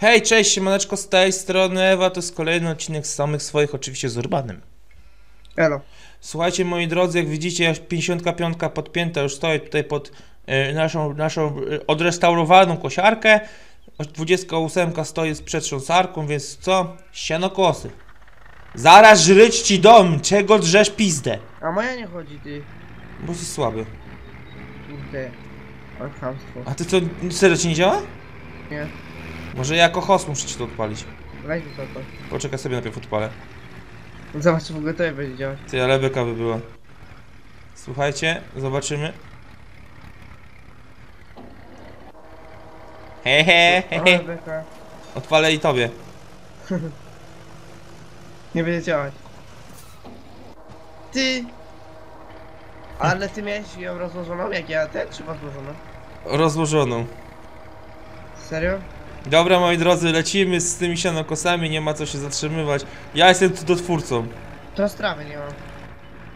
Hej, cześć, siemaneczko z tej strony Ewa, to jest kolejny odcinek z samych swoich, oczywiście z Urbanem. Elo. Słuchajcie, moi drodzy, jak widzicie, aż 55 podpięta już stoi tutaj pod e, naszą, naszą e, odrestaurowaną kosiarkę. Aż 28 stoi z przetrząsarką, więc co? Sianokosy. Zaraz żryć ci dom, czego drzesz pizdę? A moja nie chodzi, ty. Bo jesteś słaby. Kurde. Ale chamstwo. A ty co, serio ci nie działa? Nie. Może ja jako host muszę ci to odpalić. Weź wysoko. Poczekaj sobie najpierw odpalę. Zobacz, czy w ogóle to będzie działać. Ty, ale beka by była. Słuchajcie, zobaczymy. He he he Ale he. beka. Odpalę i tobie. Nie będzie działać. Ty! Ale ty miałeś ją rozłożoną jak ja ten, czy rozłożoną? Rozłożoną. Serio? Dobra, moi drodzy, lecimy z tymi sianokosami, nie ma co się zatrzymywać. Ja jestem tu dotwórcą. Teraz trawy nie mam.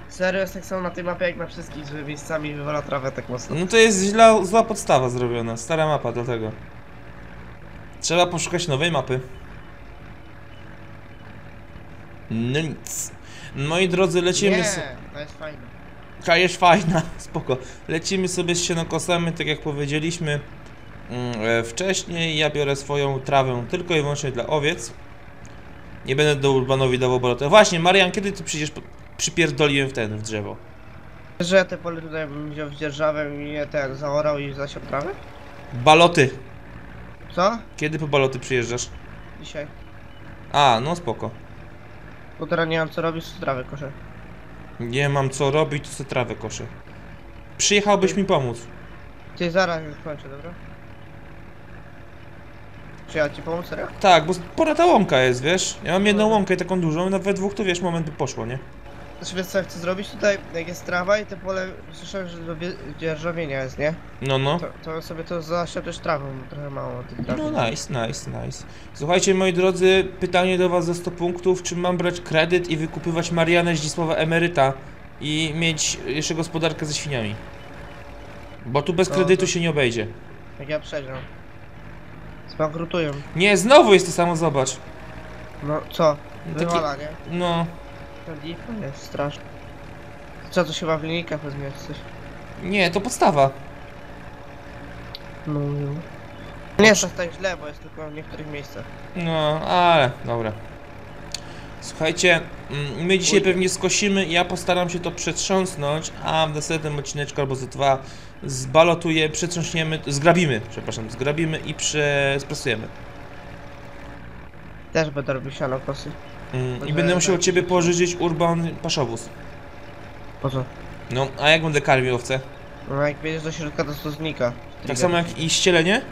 Serio jest tak samo na tej mapie jak na wszystkich, że miejscami wywala trawę tak mocno. No to jest źle, zła podstawa zrobiona, stara mapa dlatego. Trzeba poszukać nowej mapy. No nic. Moi drodzy, lecimy Nie, to jest fajne. Ta jest fajna, spoko. Lecimy sobie z sianokosami, tak jak powiedzieliśmy wcześniej. Ja biorę swoją trawę tylko i wyłącznie dla owiec. Nie będę do Urbanowi dawał balotę. Właśnie, Marian, kiedy ty przyjdziesz? po- Przypierdoliłem w ten, w drzewo. Że ja te pole tutaj bym wziął z dzierżawem i je ten zaorał i zasiał trawę? Baloty. Co? Kiedy po baloty przyjeżdżasz? Dzisiaj. A, no spoko. Bo teraz nie mam co robić, to trawę koszę. Nie mam co robić, sobie trawę koszę. Przyjechałbyś mi pomóc. Ty zaraz już kończę, dobra? Czy ja ci pomóc, serio? Tak, bo pora ta łąka jest, wiesz? Ja mam jedną łąkę i taką dużą, na we dwóch to wiesz, moment by poszło, nie? Znaczy wiesz co ja chcę zrobić tutaj, jak jest trawa i te pole, słyszałem, że do wie- dzierżawienia jest, nie? No, no. To, to sobie to zasiał też trawą, bo trochę mało tych traw. No nice, nice, nice. Słuchajcie moi drodzy, pytanie do was za 100 punktów, czy mam brać kredyt i wykupywać Marianę Zdzisława Emeryta i mieć jeszcze gospodarkę ze świniami? Bo tu bez No, kredytu to- się nie obejdzie. Jak ja przegram. Zbankrutują. Nie, znowu jest to samo, zobacz. No co? No Wywala, nie? no, To lipa jest straszne. Co, to się chyba w linijkach wezmie coś? nie, to podstawa. No, no. Nie jest aż tak źle, bo jest tylko w niektórych miejscach. No, ale, dobra. Słuchajcie, my dzisiaj pewnie skosimy, ja postaram się to przetrząsnąć, a w następnym odcineczku albo za dwa zbalotuję, przetrząśniemy, zgrabimy, przepraszam, zgrabimy i przespresujemy. Też będę robił siano kosy. Mm, I będę musiał tak. ciebie pożyczyć urban paszowóz. Po co? No, a jak będę karmił owce? No jak wjedziesz do środka, to to znika. Tak samo jak i ścielenie?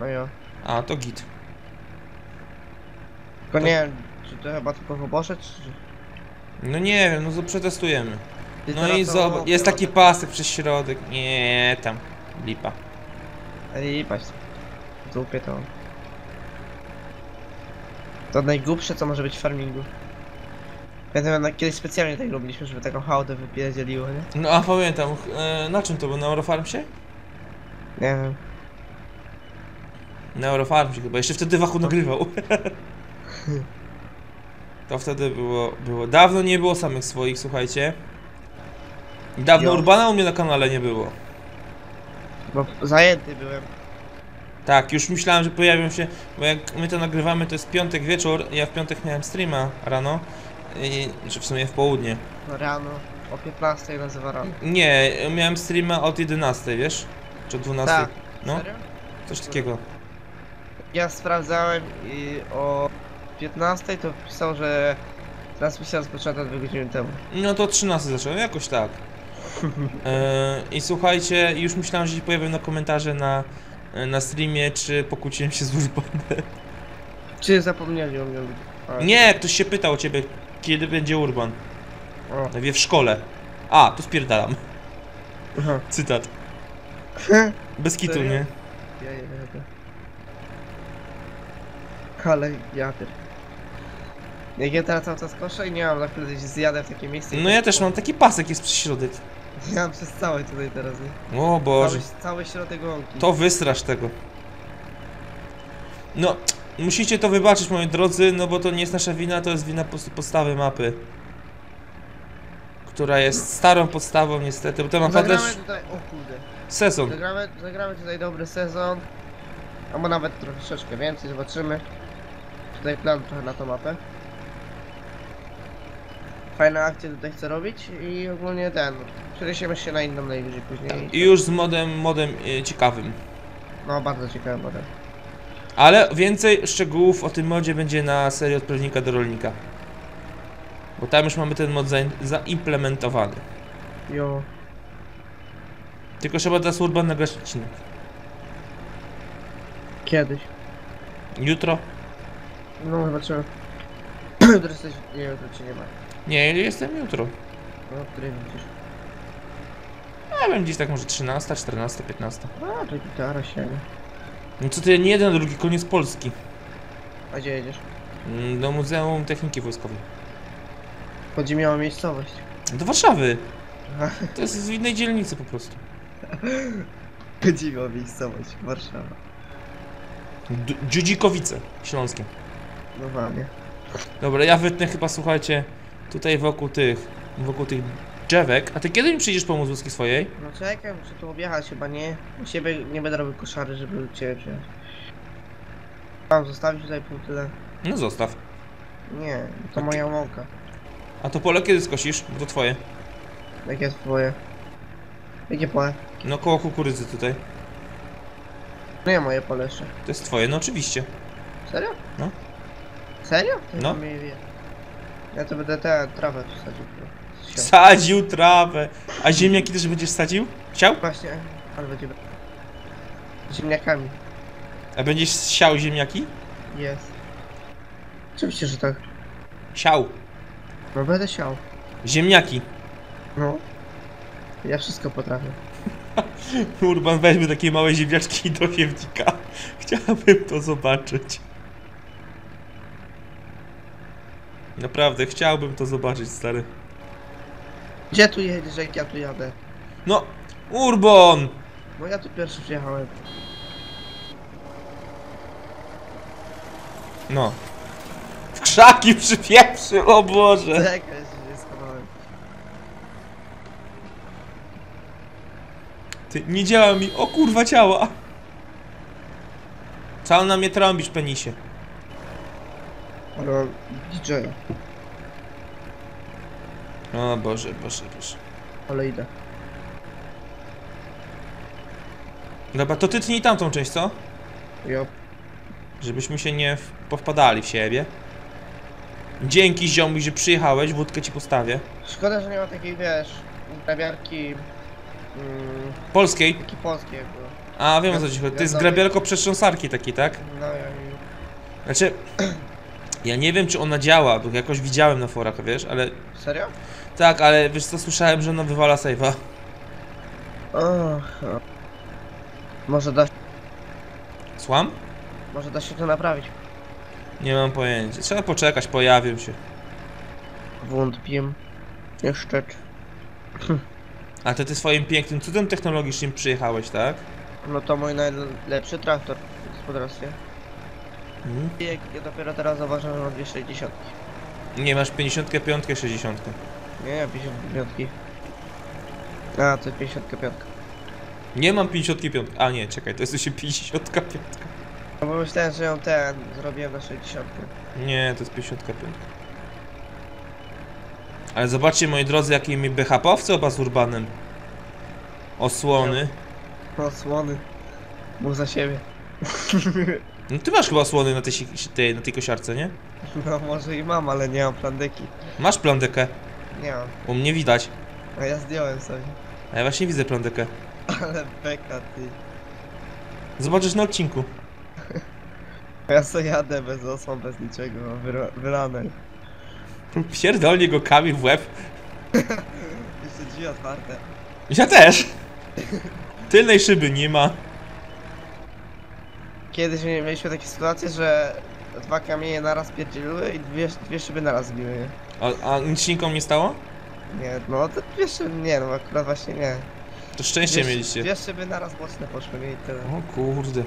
No jo. A, to git. Tylko nie wiem, czy to chyba tylko w obosze, czy... No nie wiem, no to przetestujemy. No i zobacz, jest taki pasek przez środek. Nie, tam, lipa. W dupie to. To najgłupsze, co może być w farmingu. Pamiętam, na- kiedyś specjalnie tak robiliśmy, żeby taką hałdę wypierdzieliło, nie? No a pamiętam, e, na czym to było? Na Eurofarmsie? Nie wiem. Na Eurofarmsie chyba, jeszcze wtedy Wachu nagrywał. To wtedy było, było, dawno nie było samych swoich, słuchajcie. Dawno Jo. Urbana u mnie na kanale nie było. Bo zajęty byłem. Tak, już myślałem, że pojawią się, bo jak my to nagrywamy, to jest piątek wieczór, ja w piątek miałem streama rano, i, czy w sumie w południe. No rano. O 15 nazywa rano. Nie, miałem streama od 11, wiesz? Czy od 12, Tak. no, Serio? coś takiego. Ja sprawdzałem i o 15 to pisał, że transmisja rozpoczęta 2 godziny temu. No to 13 zacząłem, jakoś tak. E, I słuchajcie, już myślałem, że się pojawią na komentarze na, na streamie, czy pokłóciłem się z Urbanem. Czy zapomnieli o mnie? A, Nie, ktoś się pytał o ciebie, kiedy będzie Urban. O. Wie w szkole. A, tu spierdalam. Aha. Cytat. Bez kitu, Serio? nie? Ja jadę. Ale jadę. Jak ja teraz cały czas koszę i nie mam na chwilę gdzieś zjadę w takie miejsce. i No ja też mam taki pasek jest przez środek. Ja mam przez cały tutaj teraz. Nie? O Boże. Cały, cały środek łąki. To wystrasz tego. No, musicie to wybaczyć, moi drodzy, no bo to nie jest nasza wina, to jest wina po prostu podstawy mapy. Która jest starą podstawą niestety, bo ta mapa Zagramy też tutaj, o kurde. sezon. Zagramy, zagramy tutaj dobry sezon. Albo nawet troszeczkę więcej, zobaczymy. Tutaj plan trochę na tą mapę. Fajne akcje tutaj chcę robić i ogólnie ten. Przeniesiemy się na inną najwyżej później. I już z modem, modem e, ciekawym. No bardzo ciekawe model. Ale więcej szczegółów o tym modzie będzie na serii od prawnika do rolnika. Bo tam już mamy ten mod zain- zaimplementowany. Jo. Tylko trzeba dla Urban nagrać odcinek. Kiedyś. Jutro? No zobaczymy. Jutro jesteś... Nie, jutro nie ma. Nie, jestem jutro. No, który widzisz. Ja wiem gdzieś tak może 13, 14, 15. A, to gitara się. No co ty, nie jeden, drugi koniec Polski. A gdzie jedziesz? Mm, Do Muzeum Techniki Wojskowej. Podziemiała miejscowość. Do Warszawy. To jest w innej dzielnicy po prostu. Podziemiała miejscowość. Warszawa. D- Dziudzikowice Śląskie. No wanie. Dobra, ja wytnę chyba, słuchajcie, tutaj wokół tych, wokół tych drzewek. A ty kiedy mi przyjdziesz pomóc wózki swojej? No czekaj, muszę tu objechać chyba, nie? U siebie nie będę robił koszary, żeby ciebie. Mam zostawić tutaj pół tyle? No zostaw. Nie, to moja łąka. A to pole kiedy skosisz? Bo to twoje. Jakie jest twoje? Jakie pole? No koło kukurydzy tutaj. No ja moje pole jeszcze. To jest twoje, no oczywiście. Serio? No. Serio? To No. mnie wie. Ja to będę tę trawę tu sadził. Sio. Sadził trawę. A ziemniaki też będziesz sadził? Chciał? Właśnie, ale będzie... Ziemniakami. A będziesz siał ziemniaki? Jest. Oczywiście, że tak. Siał. No będę siał. Ziemniaki. No. Ja wszystko potrafię. Urban weźmy takie małe ziemniaczki do siewnika. Chciałbym to zobaczyć. Naprawdę, chciałbym to zobaczyć, stary. Gdzie tu jedziesz, jak ja tu jadę? No, Urbon! No ja tu pierwszy przyjechałem. No. W krzaki przypieprzy, o Boże! Czekaj, się schowałem. Ty, nie działa mi, o kurwa ciała! Co na mnie trąbisz, penisie? Ale mam DJ-a. O Boże, Boże, Boże. Ale idę. Dobra, to ty tnij tamtą część, co? Jo. Żebyśmy się nie w- powpadali w siebie. Dzięki ziomuś, że przyjechałeś, wódkę ci postawię. Szkoda, że nie ma takiej, wiesz, grabiarki... Mm, Polskiej. takiej polskiej jakby. A, wiem o co ci chodzi. To jest grabiarko przetrząsarki taki, tak? No ja... Znaczy, ja nie wiem czy ona działa, bo jakoś widziałem na forach, wiesz, ale... Serio? Tak, ale wiesz co, słyszałem, że ona wywala save'a. Och, o. Może da, Słam? może da się to naprawić. Nie mam pojęcia. Trzeba poczekać, pojawił się. Wątpię. Jeszcze. A ty, ty swoim pięknym cudem technologicznym przyjechałeś, tak? No to mój najlepszy traktor w gospodarstwie. Mhm. Ja dopiero teraz zauważyłem, że mam 260. Nie, masz 55, 60. Nie, 55. A, to jest 55. Nie mam 55. A nie, czekaj, to jest już 55. No bo myślałem, że ją ten zrobiłem na 60. Nie, to jest 55. Ale zobaczcie, moi drodzy, jakie mi BHP-owcy oba z Urbanem. Osłony. No słony. Mów za siebie. No ty masz chyba osłony na tej, tej, na tej kosiarce, nie? No może i mam, ale nie mam plandyki. Masz plandekę. Nie mam. U mnie widać. A ja zdjąłem sobie. A ja właśnie widzę plandekę. Ale beka ty. Zobaczysz na odcinku. Ja sobie jadę bez osłon, bez niczego. Wylane. Pierdolnie go kamień w łeb. Jeszcze drzwi otwarte. Ja też. Tylnej szyby nie ma. Kiedyś mieliśmy takie sytuacje, że dwa kamienie naraz pierdzieliły i dwie, dwie szyby naraz zbiły. nie? A, a nic się nikomu nie stało? Nie, no to dwie szyby, nie no akurat właśnie nie. To szczęście Dwie, mieliście. dwie szyby naraz boczne poszły nie, i tyle. O kurde.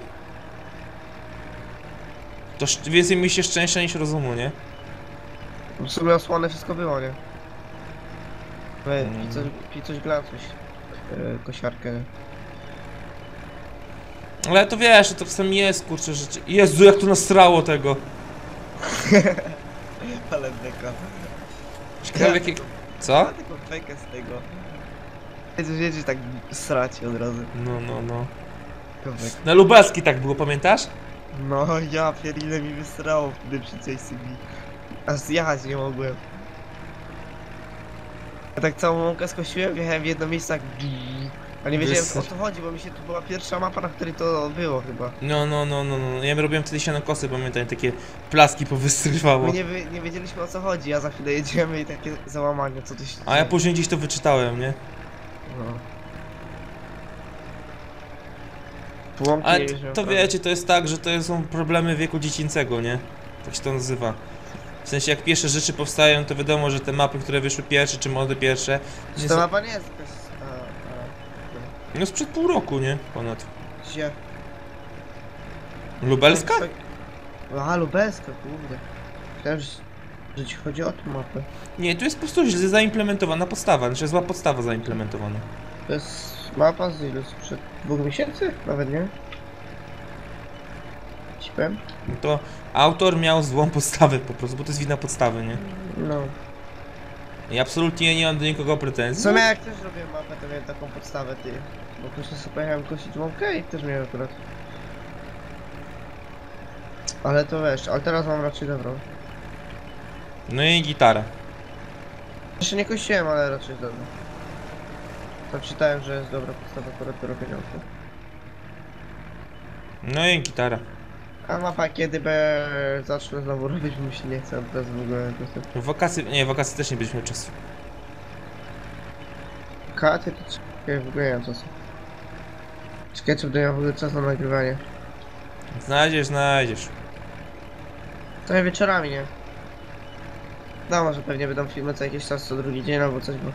To sz- więcej mi się szczęścia niż rozumu, nie? W sumie osłone wszystko było, nie? We, Mm. pi coś, pi coś glancuś. Yy, kosiarkę. Ale to wiesz, to czasem jest, kurczę, rzeczy. Jezu, jak tu nasrało tego. Ale beka. Ciekawe jakie... Co? taką bekę z tego. Wiedzieć, wiedzieć tak srać od razu. No, no, no. Tylko. Na Lubelski tak było, pamiętasz? No ja pier ile mi wysrało wtedy przy JCB. Aż zjechać nie mogłem. Ja tak całą łąkę skosiłem, wjechałem w jedno miejsce tak A nie wiedziałem o co chodzi, bo mi się to była pierwsza mapa, na której to było chyba. No, no, no, no, no. Ja robiłem wtedy sianokosy, pamiętam, takie plaski powystrywało. My nie, wy- nie wiedzieliśmy o co chodzi, a za chwilę jedziemy i takie załamanie, co to się A ja później gdzieś to wyczytałem, nie? No. Tu łąki Ale to, to wiecie, to jest tak, że to są problemy wieku dziecięcego, nie? Tak się to nazywa. W sensie jak pierwsze rzeczy powstają, to wiadomo, że te mapy, które wyszły pierwsze, czy mody pierwsze, Czy nie to są... mapa nie jest no sprzed pół roku, nie? Ponad. gdzie? Lubelska? A, lubelska, kurde. Myślałem, że, ci chodzi o tą mapę. Nie, tu jest po prostu źle zaimplementowana podstawa, znaczy zła podstawa zaimplementowana. To jest mapa z ilu? Sprzed dwóch miesięcy? Nawet nie? Ci powiem? No to autor miał złą podstawę po prostu, bo to jest wina podstawy, nie? No. I absolutnie nie mam do nikogo pretensji. W sumie jak też robiłem mapę, to miałem taką podstawę, ty. Bo później sobie pojechałem kosić łąkę i też miałem akurat. Ale to wiesz, ale teraz mam raczej dobrą. No i gitara. Jeszcze nie kościłem, ale raczej dobrą. Tam czytałem, że jest dobra podstawa akurat do robienia łąki. No i gitara. A mapa kiedy be zacznę znowu robić, bo mi się nie chce teraz w ogóle. W wakacje, nie, wakacje też nie będziesz miał czasu. Katy to czekaj, w ogóle nie mam czasu. Czekaj, czy będę miał w ogóle czas na nagrywanie. Znajdziesz, znajdziesz. Trochę wieczorami, nie? No, może pewnie będą filmy co jakiś czas, co drugi dzień albo coś, bo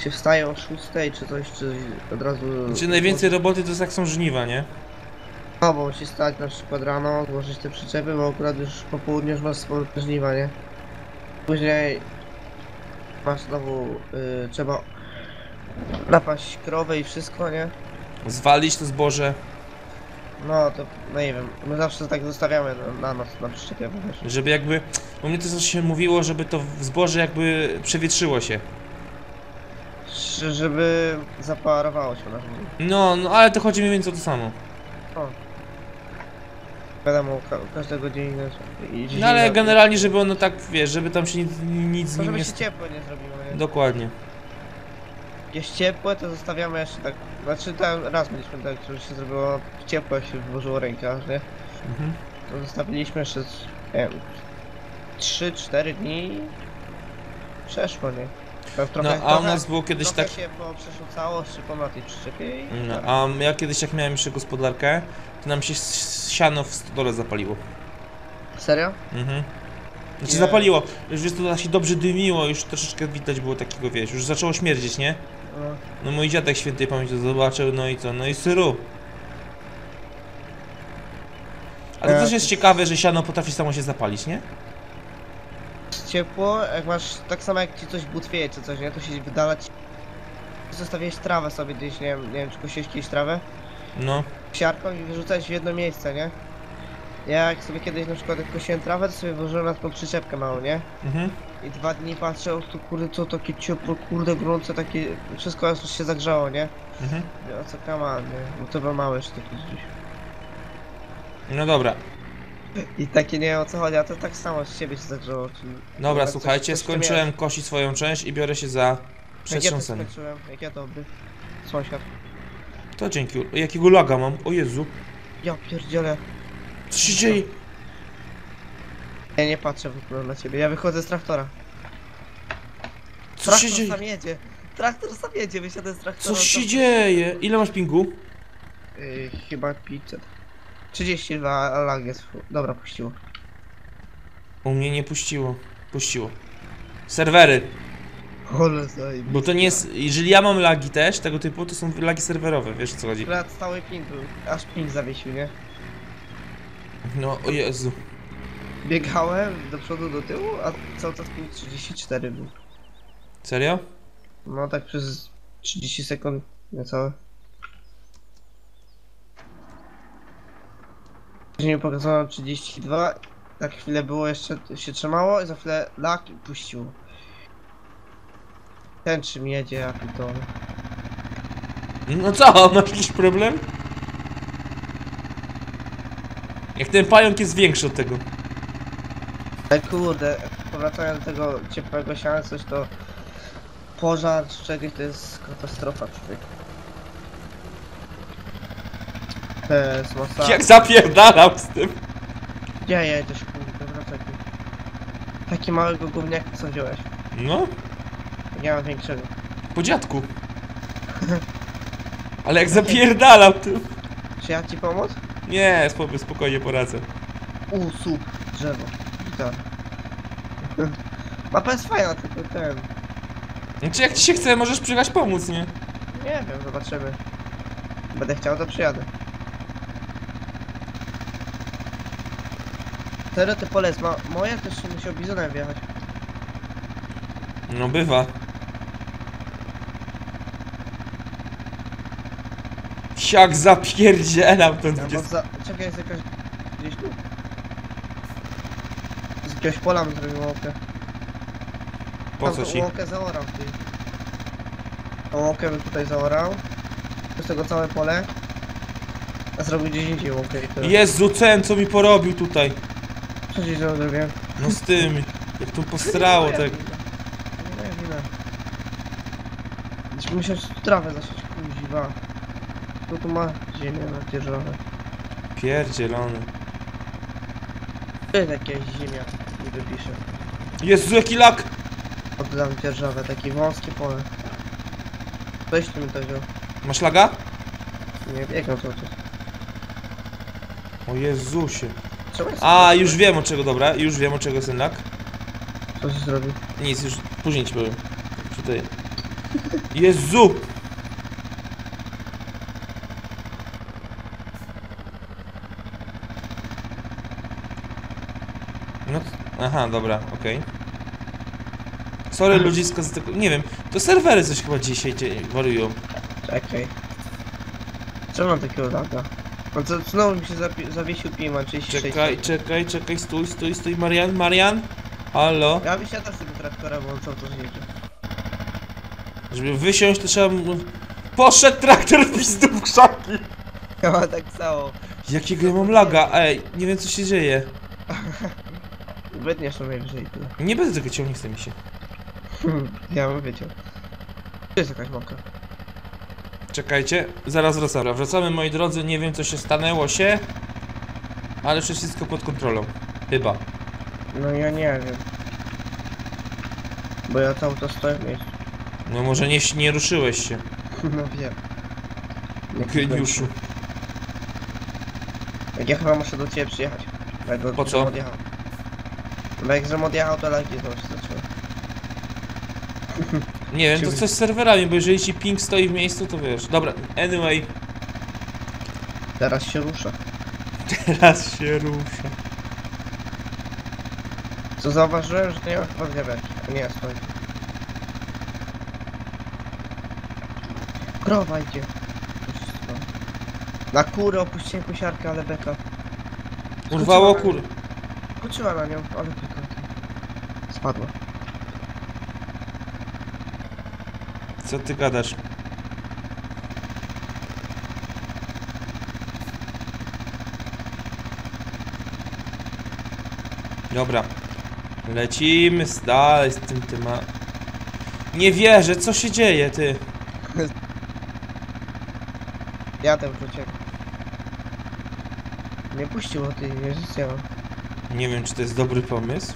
się wstaje o 6 czy coś, czy od razu... Znaczy najwięcej roboty to jest jak są żniwa, nie? No, bo musisz stać na przykład rano, złożyć te przyczepy, bo akurat już po południu już masz swoje żniwa, nie? Później masz znowu, y, trzeba napaść krowę i wszystko, nie? Zwalić to zboże, No to, no nie wiem, my zawsze tak zostawiamy na, na noc na przyczepie, bo wiesz. żeby jakby... U mnie to coś się mówiło, żeby to zboże jakby przewietrzyło się. Ż- Żeby zaparowało się na. No, no ale to chodzi mniej więcej o to samo. O. Wiadomo, ka każdego dzień inaczej. No ale generalnie, żeby ono tak, wiesz, żeby tam się nic, nic z No, nim żeby nie... się ciepło nie zrobiło, nie? Dokładnie. Jest ciepłe, to zostawiamy jeszcze tak... Znaczy tam raz mieliśmy tak, że się zrobiło ciepło, jak się włożyło rękę, nie? Mhm. To zostawiliśmy jeszcze, nie wiem, 3-4 dni przeszło, nie? Tak No, trochę, a u nas było kiedyś tak... się po, przeszło szybko na tej przyczepie i... No, a ja kiedyś jak miałem jeszcze gospodarkę, to nam się siano w stodole zapaliło. Serio? Mhm. Znaczy Nie. zapaliło, już jest to się dobrze dymiło, już troszeczkę widać było takiego, wiesz, już zaczęło śmierdzieć, nie? No. No mój dziadek świętej pamięci to zobaczył, no i co, no i syru. Ale to E, też jest ciekawe, że siano potrafi samo się zapalić, nie? ciepło, jak masz, tak samo jak ci coś butwieje czy coś, nie, to się wydala ci... Zostawiłeś trawę sobie gdzieś, nie wiem, nie wiem czy kosiłeś kiedyś trawę, No. siarką i wyrzucałeś w jedno miejsce, nie? Ja jak sobie kiedyś na przykład jak kosiłem trawę, to sobie włożyłem na taką przyczepkę małą, nie? Mhm. I dwa dni patrzę, o tu kurde, co takie ciepło, kurde, gorące, takie, wszystko już się zagrzało, nie? Mhm. Mówię, O co kaman, nie? Bo to był małe takie gdzieś. No dobra. I takie nie wiem o co chodzi, a to tak samo z ciebie się zagrzało, czyli... Dobra, coś- słuchajcie, coś tu skończyłem kosić swoją część i biorę się za miałeś. Jak ja to skończyłem, jak ja dobry. Sąsiad. To dzięki. Jakiego laga mam? O Jezu. Ja pierdzielę. Co się dzieje? Ja nie patrzę w ogóle na ciebie, ja wychodzę z traktora. Co się Traktor dzieje? sam jedzie. Traktor sam jedzie, wysiadę z traktora. Co się dzieje? Ile masz pingu? Yy, chyba 500. 32 lag jest. Dobra, puściło. U mnie nie puściło. Puściło. Serwery. Bo to nie jest. Jeżeli ja mam lagi też tego typu, to są lagi serwerowe, wiesz o co chodzi. Akurat stały ping był, aż ping zawiesił, nie? No, o Jezu. Biegałem do przodu, do tyłu, a cały czas punkt 34 był. Serio? No tak przez 30 sekund, niecałe. Później pokazano 32, tak chwilę było jeszcze, się trzymało i za chwilę lak i puściło. Ten czym jedzie, ja to. No co, masz jakiś problem? Jak ten pająk jest większy od tego. Ale kurde, powracając do tego ciepłego siana, coś to pożar czy czegoś to jest katastrofa człowiek. Jest masakra. Jak zapierdalam z tym. Gdzie jedziesz kurde, wracaj tu. Taki małego gówniaka co wziąłeś? No, Nie mam większego. po dziadku. Ale jak zapierdalam tym. Czy ja ci pomóc? Nie, spokojnie, spokojnie poradzę. U, sup, drzewo, gitara. Mapa jest fajna, tylko ten. Znaczy jak ci się chce, możesz przyjechać pomóc, nie? Nie wiem, zobaczymy. Będę chciał, to przyjadę. Serio, te pole jest ma moje, też się musiał bizonem wjechać. No bywa. Jak zapierdzielam ten Ja, bo 20... za... Czekaj, jest jakaś... Gdzieś tu? Z jakiegoś pola bym zrobił łąkę. Po co Tam ci? Łąkę zaorał, ty. Tą łąkę bym tutaj zaorał. Z tego całe pole. A zrobił gdzieś indziej łąkę i to... Jezu, ten co mi porobił tutaj. Co znowu zrobiłem? No z tym. Jak tu postrało Nie tak. moja wina. Gdzieś musiał tu trawę zasiać, kuziwa. Tu tu ma ziemię na dzierżawę. Pierdzielony. To jest jakaś ziemia, nie wypiszę. Jezu, jaki lak! Oddam dzierżawę, takie wąskie pole. Weź tu mi to wziął. Masz laga? Nie biegam cały czas. O Jezusie. A, już wiem od czego, dobra. Już wiem od czego jest ten lak. Co się zrobi? Nic, już później ci powiem. Tutaj. Jezu! No, aha, dobra, okej. Sorry ludziska za tego, nie wiem, to serwery coś chyba dzisiaj wariują. Czekaj. Czemu mam takiego laga? No to znowu mi się zawiesił Pima 36. Czekaj, czekaj, czekaj, stój, stój, stój, Marian, Marian? Halo? Ja wysiadam z tego traktora, bo on cały czas jedzie. Żeby wysiąść to trzeba... Poszedł traktor w pizdu w krzaki! Ja tak samo. Jakiego ja mam laga? Ej, nie wiem co się dzieje. Wytniesz to najwyżej tyle. Nie będę tego ciął, nie chce mi się. ja bym wiedział. Tu jest jakaś mąka. Czekajcie, zaraz wracamy. Wracamy moi drodzy, nie wiem co się stanęło się, ale wszystko pod kontrolą. Chyba. No ja nie wiem. Bo ja cały czas stoję w miejscu. No może nie, nie ruszyłeś się, No wiem. Nie geniuszu. Jak ja chyba muszę do ciebie przyjechać. Go Po co? Bo jak żem odjechał, to lagi znowu się zaczęły. Nie wiem, to coś z serwerami, bo jeżeli ci ping stoi w miejscu, to wiesz. Dobra, anyway, Teraz się rusza. teraz się rusza. Co zauważyłem, że to nie ma chyba. A nie, stoi. Krowa idzie. Na kurę opuściłem kusiarkę, ale beka. Urwało kur... Skoczyła na nią, ale beka. Spadła. Co ty gadasz? Dobra. Lecimy dalej z tym tema. Nie wierzę, co się dzieje, ty? Jadę do ciebie. Nie puściło ty, nie zjadłem. Nie wiem, czy to jest dobry pomysł.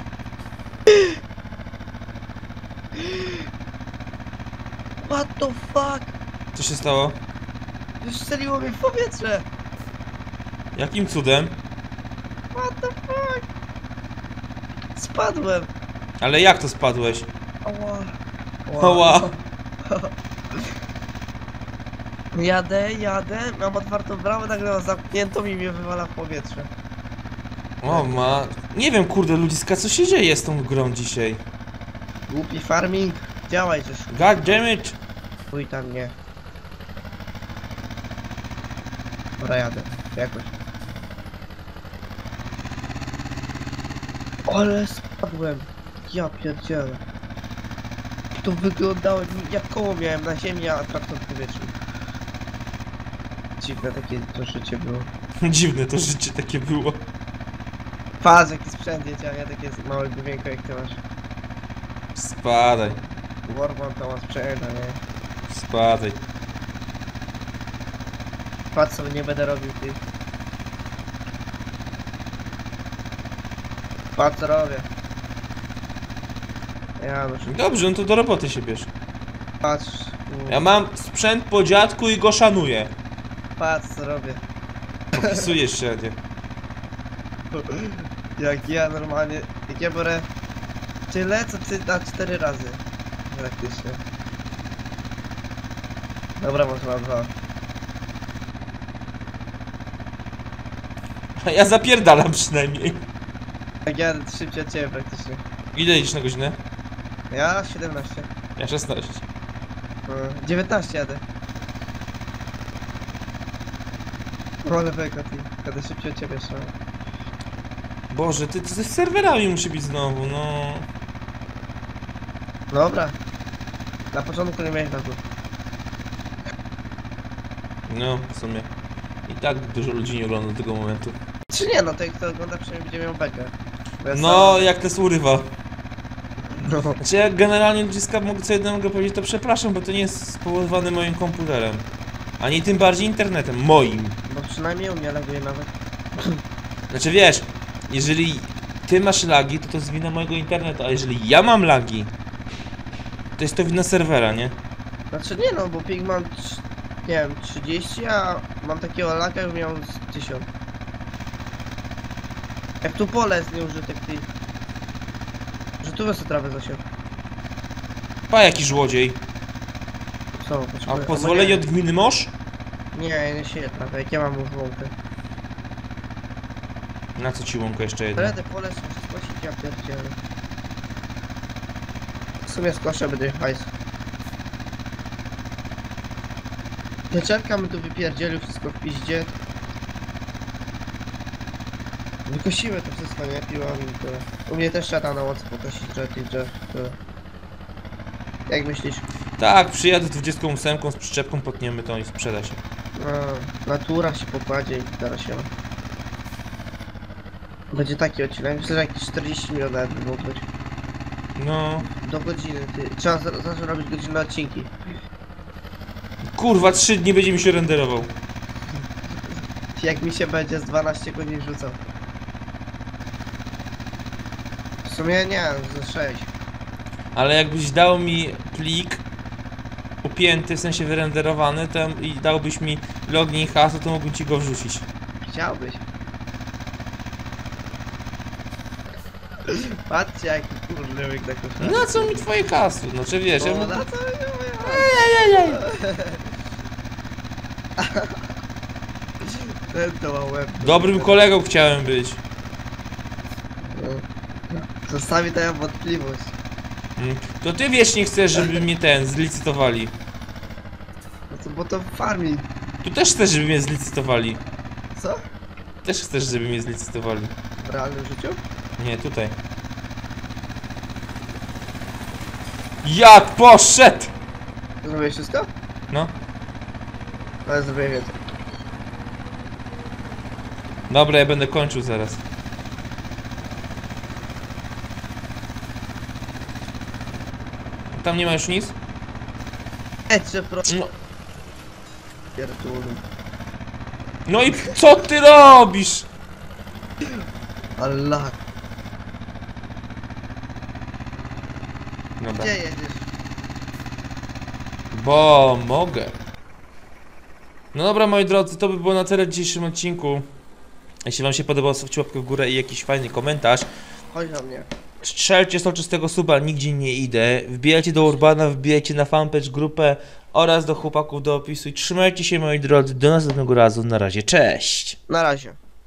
What the fuck? Co się stało? Wystrzeliło mnie w powietrze! Jakim cudem? What the fuck? Spadłem! Ale jak to spadłeś? Ała. Ała. Jadę, jadę, mam otwartą bramę, nagle mam zamkniętą i mnie wywala w powietrze. O ma... Nie wiem, kurde, ludziska, co się dzieje z tą grą dzisiaj? Głupi farming, działaj coś. God damn it! Chuj tam nie. Dobra, jadę. Jakoś. Ale spadłem. Ja pierdzielę. To wyglądało jak koło miałem na ziemi, a traktor w powietrzu. Dziwne takie to życie było. Dziwne to życie takie było. Faz, jaki sprzęt jedzie, a ja takie małe główienko jak ty masz. Spadaj, Warman to ma sprzęt, a nie. spadaj. Patrz sobie nie będę robił tych. Patrz co robię. Ja no Dobrze, no to do roboty się bierz. patrz. u, Ja mam sprzęt po dziadku i go szanuję. Patrz co robię. Opisujesz się, nie? Jak ja normalnie. Jak ja biorę tyle co ty na cztery razy. Praktycznie. Dobra, może mam dwa. Ja zapierdalam przynajmniej. Jak ja szybciej od ciebie praktycznie. Ile jedziesz na godzinę? Ja 17. Ja 16. No, 19 jadę. No, Ale beka ty, kiedy szybciej od ciebie szło. Boże, ty, ty z serwerami musi być znowu, no. Dobra. Na początku nie miałeś lagu. No, w sumie. I tak dużo ludzi nie ogląda do tego momentu. Czy nie, no to jak to ogląda przynajmniej będzie miał bekę. Bo ja No, sam- jak to urywa. No. Znaczy, jak generalnie ludziska mogę co jedno mogę powiedzieć, to przepraszam, bo to nie jest spowodowane moim komputerem. Ani tym bardziej internetem, moim. Bo przynajmniej u mnie laguje nawet. Znaczy wiesz, jeżeli ty masz lagi, to to jest wina mojego internetu, a jeżeli ja mam lagi, to jest to wina serwera, nie? Znaczy nie no, bo ping mam, nie wiem, 30, a mam takiego laga, jak miał z 1000. Jak tu pole jest nieużytek, ty. Że tu sobie trawę zasiał. Pa jaki złodziej. Co, A pozwolenie nie, od gminy moż? Nie, nie sieję trawę, jak ja mam już łąkę. Na co ci łąka jeszcze jedna? Ale te pole skosić, ja pierdzielę. W sumie skoszę będę hajs. Pieczerka my tu wypierdzielił wszystko w piździe. Wykosimy to wszystko, nie? Piłami i tyle. U mnie też trzeba na łące pokosić drzew i drzew. Tyle. Jak myślisz? Tak, przyjadę z 28 z przyczepką, potniemy to i sprzeda się. No, natura się pokładzie i teraz się. Będzie taki odcinek, myślę, że jakieś 40 minut nawet by mógł być. No, Do godziny, ty. Trzeba za- zawsze robić godzinne odcinki. kurwa, 3 dni będzie mi się renderował. Jak mi się będzie z 12 godzin rzucał. W sumie nie, ze 6. Ale jakbyś dał mi plik upięty, w sensie wyrenderowany, to i dałbyś mi login i hasło, to mógłbym ci go wrzucić. Chciałbyś. Patrzcie jaki na koszarze. Na co mi twoje kasy? No czy wiesz, ja O, na co mi Ejejej. Ten to ma łeb. Dobrym kolegą chciałem być. To ja wątpliwość. Mm, To ty wiecznie chcesz, żeby mnie ten zlicytowali. No to bo to farming. Tu też chcesz, żeby mnie zlicytowali. Co? Też chcesz, żeby mnie zlicytowali. W realnym życiu? Nie, tutaj. Jak poszedł! Zrobiłeś wszystko? No, Ale zrobię więcej. dobra, ja będę kończył zaraz. Tam nie ma już nic? Ecie pro... No, Pierdolę. no i co ty robisz? Allah. Gdzie jedziesz? Bo mogę. No dobra, moi drodzy, to by było na tyle w dzisiejszym odcinku. Jeśli wam się podobało, zostawcie łapkę w górę i jakiś fajny komentarz. Chodź do mnie. Strzelcie soczystego suba, nigdzie nie idę. Wbijajcie do Urbana, wbijajcie na fanpage, grupę oraz do chłopaków do opisu. I trzymajcie się, moi drodzy, do następnego razu. Na razie, cześć! Na razie.